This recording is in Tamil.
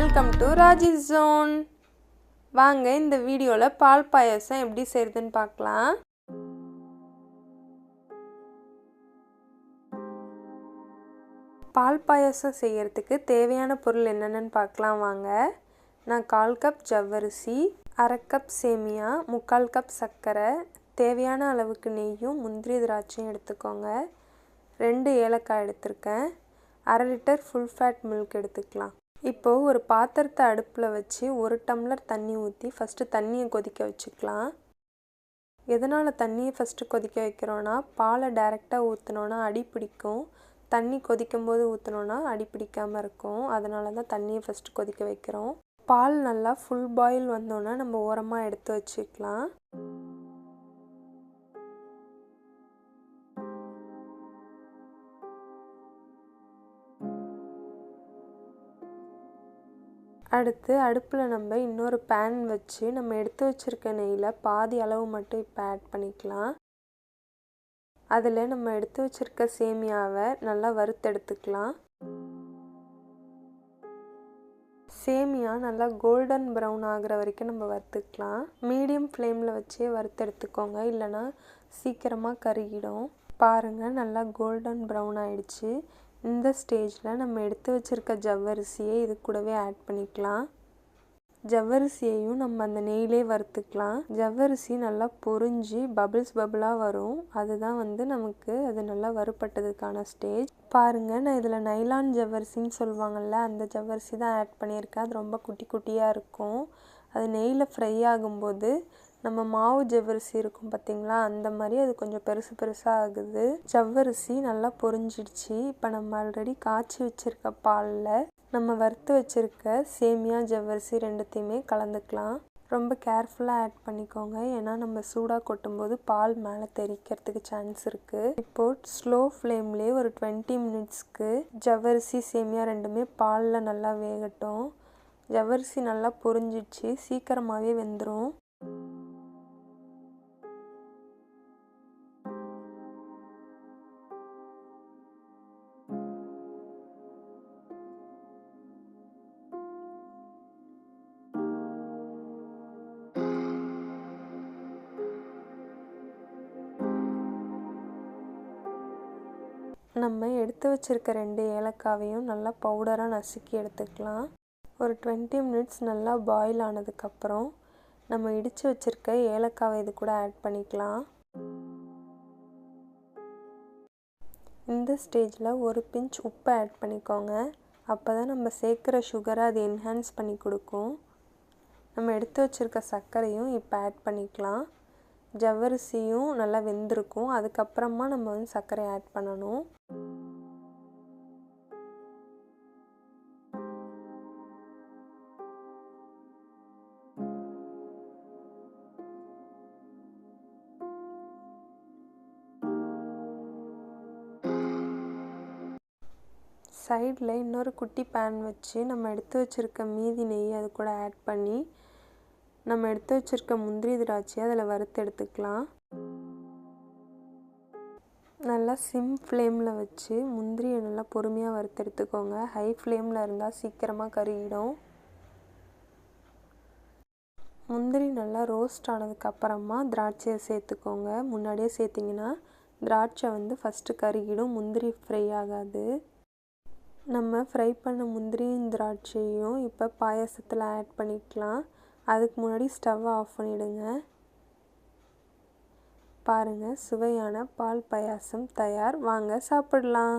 வெல்கம் டு ராஜி ஜோன் வாங்க இந்த வீடியோவில் பால் பாயாசம் எப்படி செய்யுதுன்னு பார்க்கலாம். பால் பாயாசம் செய்கிறதுக்கு தேவையான பொருள் என்னென்னு பார்க்கலாம் வாங்க. நான் கால் கப் ஜவ்வரிசி அரை கப் சேமியா முக்கால் கப் சர்க்கரை தேவையான அளவுக்கு நெய்யும் முந்திரி திராட்சையும் எடுத்துக்கோங்க. ரெண்டு ஏலக்காய் எடுத்திருக்கேன். அரை லிட்டர் ஃபுல் ஃபேட் மில்க் எடுத்துக்கலாம். இப்போது ஒரு பாத்திரத்தை அடுப்பில் வச்சு ஒரு டம்ளர் தண்ணி ஊற்றி ஃபஸ்ட்டு தண்ணியை கொதிக்க வச்சுக்கலாம். எதனால் தண்ணியை ஃபஸ்ட்டு கொதிக்க வைக்கிறோன்னா பாலை டைரெக்டாக ஊற்றினோன்னா அடி பிடிக்கும். தண்ணி கொதிக்கும் போது ஊற்றினோன்னா அடி பிடிக்காமல் இருக்கும். அதனால தான் தண்ணியை ஃபஸ்ட்டு கொதிக்க வைக்கிறோம். பால் நல்லா ஃபுல் பாயில் வந்தோன்னா நம்ம ஓரமாக எடுத்து வச்சுக்கலாம். அடுத்து அடுப்பில் நம்ம இன்னொரு பேன் வச்சு நம்ம எடுத்து வச்சுருக்க நெய்யில் பாதி அளவு மட்டும் இப்போ ஆட் பண்ணிக்கலாம். அதில் நம்ம எடுத்து வச்சுருக்க சேமியாவை நல்லா வறுத்தெடுத்துக்கலாம். சேமியா நல்லா கோல்டன் ப்ரௌன் ஆகிற வரைக்கும் நம்ம வறுத்துக்கலாம். மீடியம் ஃப்ளேமில் வச்சே வறுத்தெடுத்துக்கோங்க. இல்லைனா சீக்கிரமாக கருகிடும். பாருங்கள் நல்லா கோல்டன் ப்ரௌன் ஆயிடுச்சு. இந்த ஸ்டேஜில் நம்ம எடுத்து வச்சுருக்க ஜவ்வரிசியை இது கூடவே ஆட் பண்ணிக்கலாம். ஜவ்வரிசியையும் நம்ம அந்த நெய்லே வறுத்துக்கலாம். ஜவ்வரிசி நல்லா பொறிஞ்சி பபிள்ஸ் பபிளாக வரும். அதுதான் வந்து நமக்கு அது நல்லா வறுப்பட்டதுக்கான ஸ்டேஜ் பாருங்கள் நான் இதில் நைலான் ஜவ்வரிசின்னு சொல்லுவாங்கள்ல அந்த ஜவ்வரிசி தான் ஆட் பண்ணியிருக்கேன். அது ரொம்ப குட்டி குட்டியாக இருக்கும். அது நெய்யில் ஃப்ரை ஆகும்போது நம்ம மாவு ஜவ்வரிசி இருக்கும் பார்த்திங்களா அந்த மாதிரி அது கொஞ்சம் பெருசு பெருசாக ஆகுது. ஜவ்வரிசி நல்லா பொரிஞ்சிடுச்சு. இப்போ நம்ம ஆல்ரெடி காய்ச்சி வச்சுருக்க பாலில் நம்ம வறுத்து வச்சுருக்க சேமியா ஜவ்வரிசி ரெண்டுத்தையுமே கலந்துக்கலாம். ரொம்ப கேர்ஃபுல்லாக ஆட் பண்ணிக்கோங்க. ஏன்னா நம்ம சூடாக கொட்டும்போது பால் மேலே தெரிக்கிறதுக்கு சான்ஸ் இருக்குது இப்போது ஸ்லோ ஃப்ளேம்லேயே ஒரு டுவெண்ட்டி மினிட்ஸ்க்கு ஜவ்வரிசி சேமியா ரெண்டுமே பாலில் நல்லா வேகட்டும். ஜவ்வரிசி நல்லா பொரிஞ்சிடுச்சு. சீக்கிரமாகவே வெந்துடும் நம்ம எடுத்து வச்சுருக்க ரெண்டு ஏலக்காவையும் நல்லா பவுடராக நசுக்கி எடுத்துக்கலாம். ஒரு டுவெண்ட்டி மினிட்ஸ் நல்லா பாயில் ஆனதுக்கப்புறம் நம்ம இடித்து வச்சுருக்க ஏலக்காவை இது கூட ஆட் பண்ணிக்கலாம். இந்த ஸ்டேஜில் ஒரு பிஞ்ச் உப்பை ஆட் பண்ணிக்கோங்க. அப்போ தான் நம்ம சேர்க்குற சுகரை அது என்ஹான்ஸ் பண்ணி கொடுக்கும். நம்ம எடுத்து வச்சுருக்க சர்க்கரையும் இப்போ ஆட் பண்ணிக்கலாம். ஜவ்வரிசியும் நல்லா வெந்திருக்கும். அதுக்கப்புறமா நம்ம வந்து சர்க்கரை ஆட் பண்ணணும். சைடில் இன்னொரு குட்டி பேன் வச்சு நம்ம எடுத்து வச்சுருக்க மீதி நெய் அது கூட ஆட் பண்ணி நம்ம எடுத்து வச்சுருக்க முந்திரி திராட்சையை அதில் வறுத்து எடுத்துக்கலாம். நல்லா சிம் ஃப்ளேமில் வச்சு முந்திரியை நல்லா பொறுமையாக வறுத்து எடுத்துக்கோங்க. ஹை ஃப்ளேமில் இருந்தால் சீக்கிரமாக கருகிடும். முந்திரி நல்லா ரோஸ்ட் ஆனதுக்கப்புறமா திராட்சையை சேர்த்துக்கோங்க. முன்னாடியே சேர்த்திங்கன்னா திராட்சை வந்து ஃபஸ்ட்டு கருகிடும் முந்திரி ஃப்ரை ஆகாது. நம்ம ஃப்ரை பண்ண முந்திரியும் திராட்சையும் இப்போ பாயசத்தில் ஆட் பண்ணிக்கலாம். அதுக்கு முன்னாடி ஸ்டவ்வை ஆஃப் பண்ணிவிடுங்க பாருங்கள் சுவையான பால் பாயாசம் தயார். வாங்க சாப்பிடலாம்.